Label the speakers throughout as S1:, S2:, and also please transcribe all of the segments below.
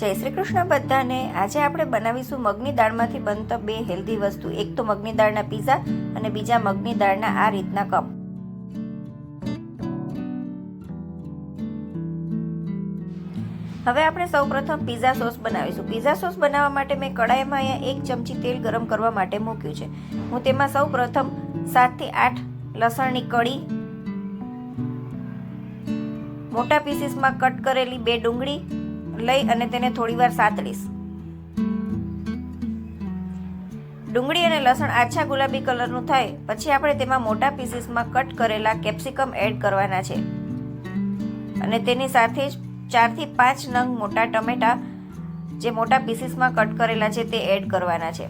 S1: જય શ્રી કૃષ્ણ બધાને. આજે આપણે બનાવીશું મગની દાળમાંથી બનતા બે હેલ્ધી વસ્તુ. એક તો મગની દાળના પીઝા અને બીજા મગની દાળના આ રીતના કપ હવે આપણે સૌપ્રથમ પીઝા સોસ બનાવીશું. પીઝા સોસ બનાવવા માટે મેં કડાઈમાં અહીંયા એક ચમચી તેલ ગરમ કરવા માટે મૂક્યું છે. હું તેમાં સૌપ્રથમ સાતથી આઠ લસણની કળી, મોટા પીસીસમાં કટ કરેલી બે ડુંગળી લઈ અને તેને થોડીવાર સાતળીશ ડુંગળી અને લસણ આછા ગુલાબી કલરનું થાય, પછી આપણે તેમાં મોટા પીસીસમાં કટ કરેલા કેપ્સિકમ એડ કરવાના છે. અને તેની સાથે જ ચારથી પાંચ નંગ મોટા ટમેટા જે મોટા પીસીસમાં કટ કરેલા છે તે એડ કરવાના છે.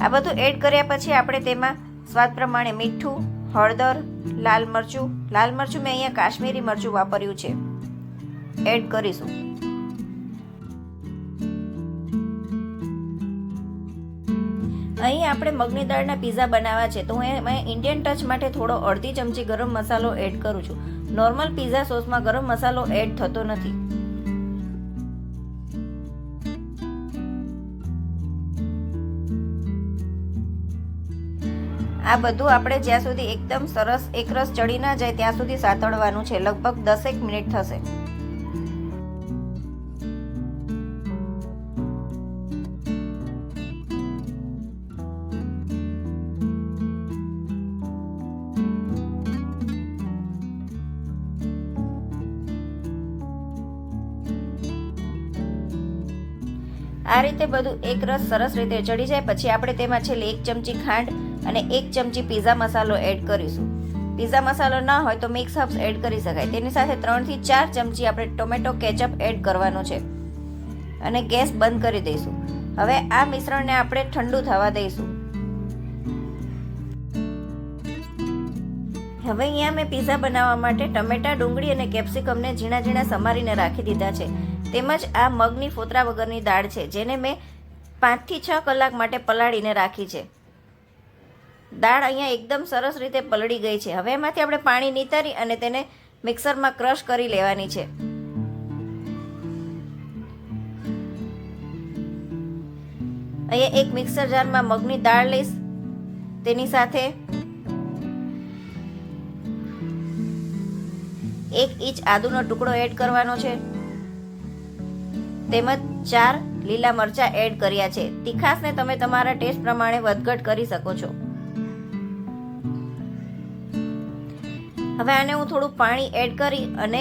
S1: આ બધું એડ કર્યા પછી આપણે તેમાં સ્વાદ પ્રમાણે મીઠું હળદર, લાલ મરચું લાલ મરચું મેં અહીંયા કાશ્મીરી મરચું વાપર્યું છે. એડ કરીશું. અહીં આપણે મગની દાળના પીઝા બનાવવા છે, તો હું એમાં ઇન્ડિયન ટચ માટે થોડો અડધી ચમચી ગરમ મસાલો એડ કરું છું. નોર્મલ પીઝા સોસમાં ગરમ મસાલો એડ થતો નથી. આ બધું આપણે જ્યાં સુધી એકદમ સરસ એકરસ ચડી ના જાય ત્યાં સુધી સાતળવાનું છે. લગભગ દસેક મિનિટ થશે. આ રીતે બધું એક રસ સરસ રીતે ચડી જાય. પછી આપણે તેમાં છેલ્લે એક ચમચી ખાંડ અને એક ચમચી પીઝા મસાલો એડ કરીશું. પીઝા મસાલો ના હોય તો મિક્સ હબ્સ એડ કરી શકાય. તેની સાથે ત્રણથી ચાર ચમચી આપણે ટોમેટો કેચઅપ એડ કરવાનો છે. અને ગેસ બંધ કરી દઈશું. હવે આ મિશ્રણને આપણે ઠંડુ થવા દઈશું. હવે અહીંયા મેં પીઝા બનાવવા માટે ટમેટા, ડુંગળી અને કેપ્સિકમને ઝીણા ઝીણા સમારીને રાખી દીધા છે. તેમજ આ મગની ફોતરા વગરની દાળ છે, જેને મેં પાંચથી છ કલાક માટે પલાળીને રાખી છે. દાળ અહીંયા એકદમ સરસ રીતે પલળી ગઈ છે. હવે એમાંથી આપણે પાણી નીતારી અને તેને મિક્સરમાં ક્રશ કરી લેવાની છે. અહીંયા એક મિક્સર જારમાં મગની દાળ લઈશ. તેની સાથે એક ઇંચ આદુનો ટુકડો એડ કરવાનો છે. તેમજ ચાર લીલા મરચા એડ કર્યા છે. તીખાસને તમે તમારા ટેસ્ટ પ્રમાણે વધઘટ કરી શકો છો. હવે આને હું થોડું પાણી એડ કરી અને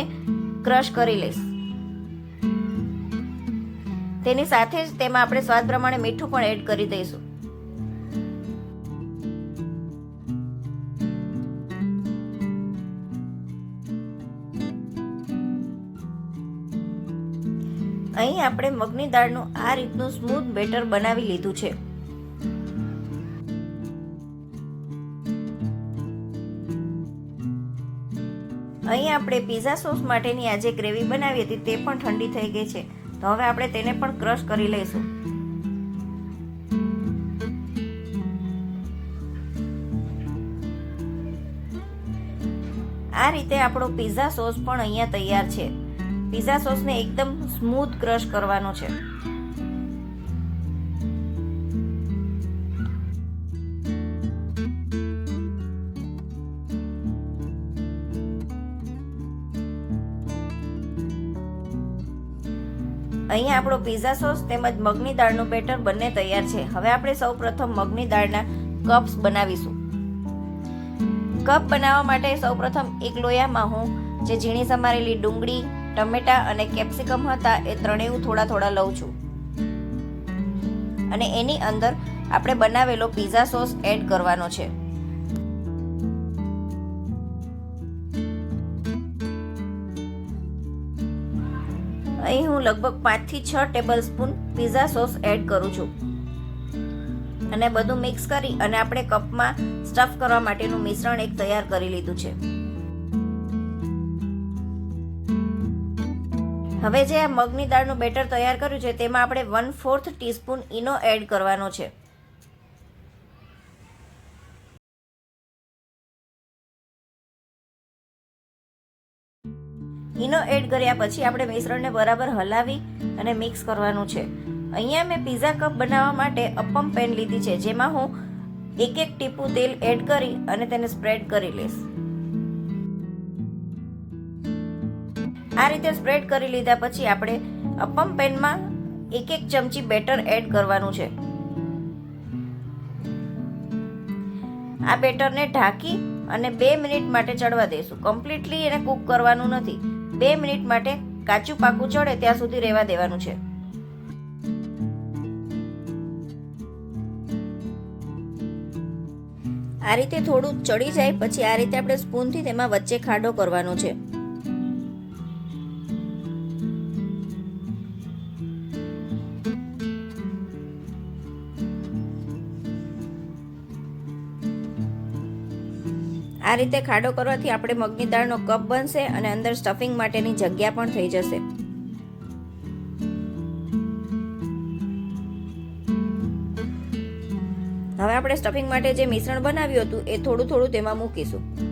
S1: ક્રશ કરી લઈશ. તેની સાથે જ તેમાં આપણે સ્વાદ પ્રમાણે મીઠું પણ એડ કરી દઈશું. અહીં આપણે મગની દાળનું આ રીતનું સ્મૂથ બેટર બનાવી લીધું છે. અહીં આપણે પીઝા સોસ માટેની આ જે ગ્રેવી બનાવી હતી તે પણ ઠંડી થઈ ગઈ છે. તો હવે આપણે તેને પણ ક્રશ કરી લઈશું. આ રીતે આપણો પીઝા સોસ પણ અહીંયા તૈયાર છે. પીઝા સોસને એકદમ સ્મૂથ ક્રશ કરવાનો છે. અહીંયા આપણો પીઝા સોસ તેમજ મગની દાળનું બેટર બંને તૈયાર છે. હવે આપણે સૌ પ્રથમ મગની દાળના કપ્સ બનાવીશું. કપ બનાવવા માટે સૌપ્રથમ એક લોયામાં હું જે ઝીણી સમારેલી ડુંગળી, ટમેટા અને કેપ્સિકમ હતા એ ત્રણેય થોડા થોડા લઉં છું. અને એની અંદર આપણે બનાવેલો પીઝા સોસ એડ કરવાનો છે. અહીં હું લગભગ પાંચથી છ tablespoon pizza sauce add કરું છું. અને બધું મિક્સ કરી અને આપણે કપમાં સ્ટફ કરવા માટેનું મિશ્રણ એક તૈયાર કરી લીધું છે. હવે જે આ મગની દાળનું બેટર તૈયાર કર્યું છે તેમાં આપણે one fourth teaspoon Eno add કરવાનો છે. ઈનો એડ કર્યા પછી આપણે મિશ્રણને બરાબર હલાવી અને મિક્સ કરવાનું છે. અહીંયા મેં પીઝા કપ બનાવવા માટે અપમ પેન લીધી છે, જેમાં હું એક એક ટીપું તેલ એડ કરી અને તેને સ્પ્રેડ કરી લઈશ. આ રીતે સ્પ્રેડ કરી લીધા પછી આપણે અપમ પેનમાં એક એક ચમચી બેટર એડ કરવાનું છે. આ બેટરને ઢાંકી અને બે મિનિટ માટે ચડવા દઈશું કમ્પ્લીટલી એને કૂક કરવાનું નથી. બે મિનિટ માટે કાચું પાકું ચડે ત્યાં સુધી રહેવા દેવાનું છે. આ રીતે થોડું ચડી જાય, પછી આ રીતે આપણે સ્પૂનથી તેમાં વચ્ચે ખાડો કરવાનો છે. આ રીતે ખાડો કરવાથી આપણે મગની દાળનો કપ બનશે અને અંદર સ્ટફિંગ માટેની જગ્યા પણ થઈ જશે. હવે આપણે સ્ટફિંગ માટે જે મિશ્રણ બનાવ્યું હતું એ થોડું થોડું તેમાં મૂકીશું.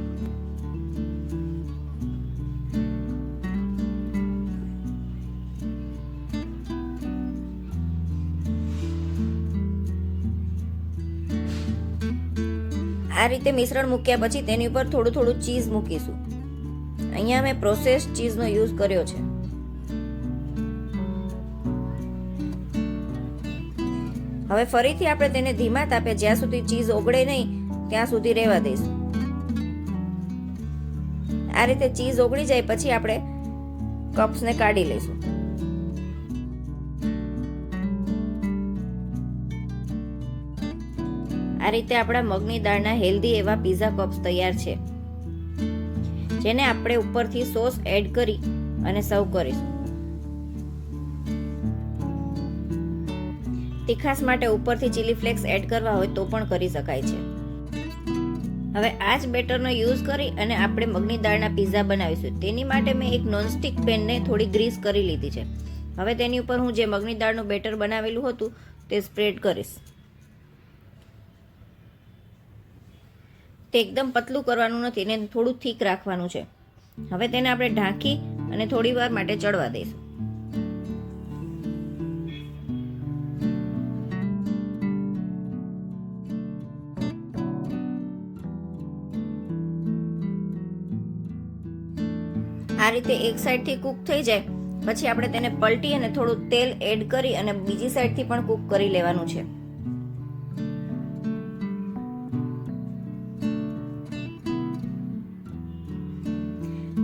S1: આ રીતે મિશ્રણ મૂક્યા પછી તેની ઉપર થોડું થોડું ચીઝ મૂકીશું. અહીંયા મેં પ્રોસેસ ચીઝનો યુઝ કર્યો છે. હવે ફરીથી આપણે તેને ધીમા તાપે જ્યાં સુધી ચીઝ ઓગળે નહીં, ત્યાં સુધી રહેવા દઈશું. આ રીતે ચીઝ ઓગળી જાય પછી આપણે કપ્સને કાઢી લઈશું. આ રીતે આપણા મગની દાળના હેલ્ધી એવા પીઝા કપ્સ તૈયાર છે, જેને આપણે ઉપરથી સોસ એડ કરી અને સર્વ કરીશું. તીખાસ માટે ઉપરથી ચીલી ફ્લેક્સ એડ કરવા હોય તો પણ કરી શકાય છે. હવે આ જ બેટરનો યુઝ કરી અને આપણે મગની દાળના પીઝા બનાવીશું. તેની માટે મેં એક નોનસ્ટિક પેનને થોડી ગ્રીસ કરી લીધી છે. હવે તેની ઉપર હું જે મગની દાળનું બેટર બનાવેલું હતું તે સ્પ્રેડ કરીશ. તે એકદમ પતલું કરવાનું નથી એને થોડું થીક રાખવાનું છે. હવે તેને આપણે ઢાંકી અને થોડી વાર માટે ચડવા દઈશું. આ રીતે એક સાઈડથી કૂક થઈ જાય, પછી આપણે તેને પલટી અને થોડું તેલ એડ કરી અને બીજી સાઈડથી પણ કૂક કરી લેવાનું છે.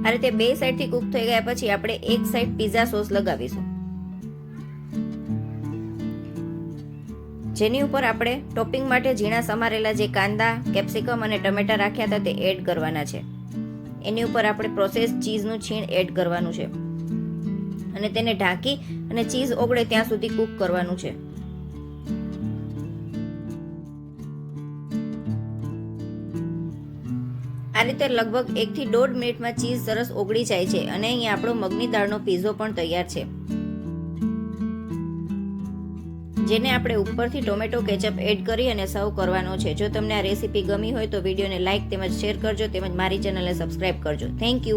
S1: આ રીતે બે સાઈડથી કૂક થઈ ગયા પછી આપણે એક સાઈડ પીઝા સોસ લગાવીશું. જેની ઉપર આપણે ટોપિંગ માટે ઝીણા સમારેલા જે કાંદા કેપ્સિકમ અને ટમેટા રાખ્યા હતા તે એડ કરવાના છે. એની ઉપર આપણે પ્રોસેસ ચીઝનું છીણ એડ કરવાનું છે. અને તેને ઢાંકી અને ચીઝ ઓગળે ત્યાં સુધી કૂક કરવાનું છે. રીતે લગભગ એકથી દોઢ મિનિટમાં ચીઝ સરસ ઓગળી જાય છે અને અહીંયા આપણો મગની દાળનો પીઝો પણ તૈયાર છે. જેને આપણે ઉપરથી ટોમેટો કેચઅપ એડ કરી અને સર્વ કરવાનો છે. જો તમને આ રેસીપી ગમી હોય તો વિડીયોને લાઇક તેમજ શેર કરજો તેમજ મારી ચેનલને સબસ્ક્રાઇબ કરજો. Thank you.